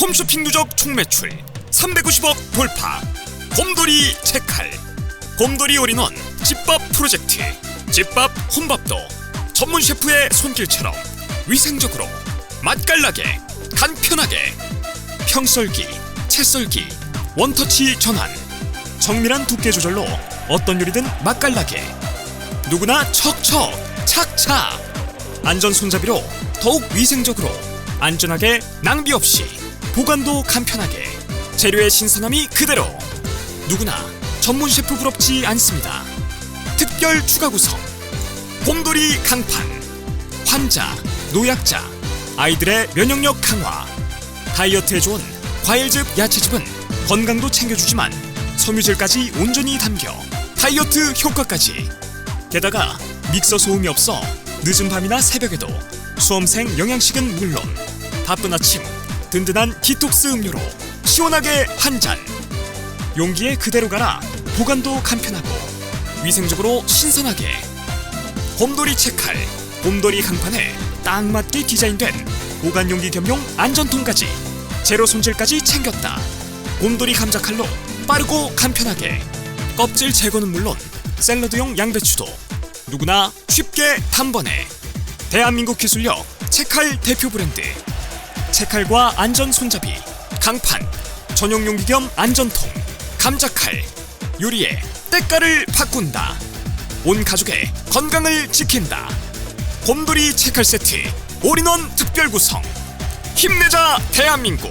홈쇼핑 누적 총 매출 350억 돌파. 곰돌이 채칼. 곰돌이 올인원 집밥 프로젝트. 집밥 혼밥도 전문 셰프의 손길처럼 위생적으로 맛깔나게 간편하게. 평썰기 채썰기 원터치 전환. 정밀한 두께 조절로 어떤 요리든 맛깔나게. 누구나 척척 착착. 안전 손잡이로 더욱 위생적으로 안전하게 낭비 없이 보관도 간편하게 재료의 신선함이 그대로. 누구나 전문 셰프 부럽지 않습니다. 특별 추가 구성. 곰돌이 강판 환자 노약자 아이들의 면역력 강화. 다이어트에 좋은 과일즙 야채즙은 건강도 챙겨주지만 섬유질까지 온전히 담겨 다이어트 효과까지. 게다가 믹서 소음이 없어 늦은 밤이나 새벽에도 수험생 영양식은 물론 바쁜 아침 든든한 디톡스 음료로 시원하게 한 잔. 용기에 그대로 갈아 보관도 간편하고 위생적으로 신선하게. 곰돌이 채칼 곰돌이 강판에 딱 맞게 디자인된 보관 용기 겸용 안전통까지 제로 손질까지 챙겼다. 곰돌이 감자칼로 빠르고 간편하게. 껍질 제거는 물론 샐러드용 양배추도 누구나 쉽게 단번에 대한민국 기술력 채칼 대표 브랜드 채칼과 안전 손잡이 강판 전용 용기 겸 안전통 감자칼 요리에 때깔을 바꾼다. 온 가족의 건강을 지킨다. 곰돌이 채칼 세트 올인원 특별 구성. 힘내자 대한민국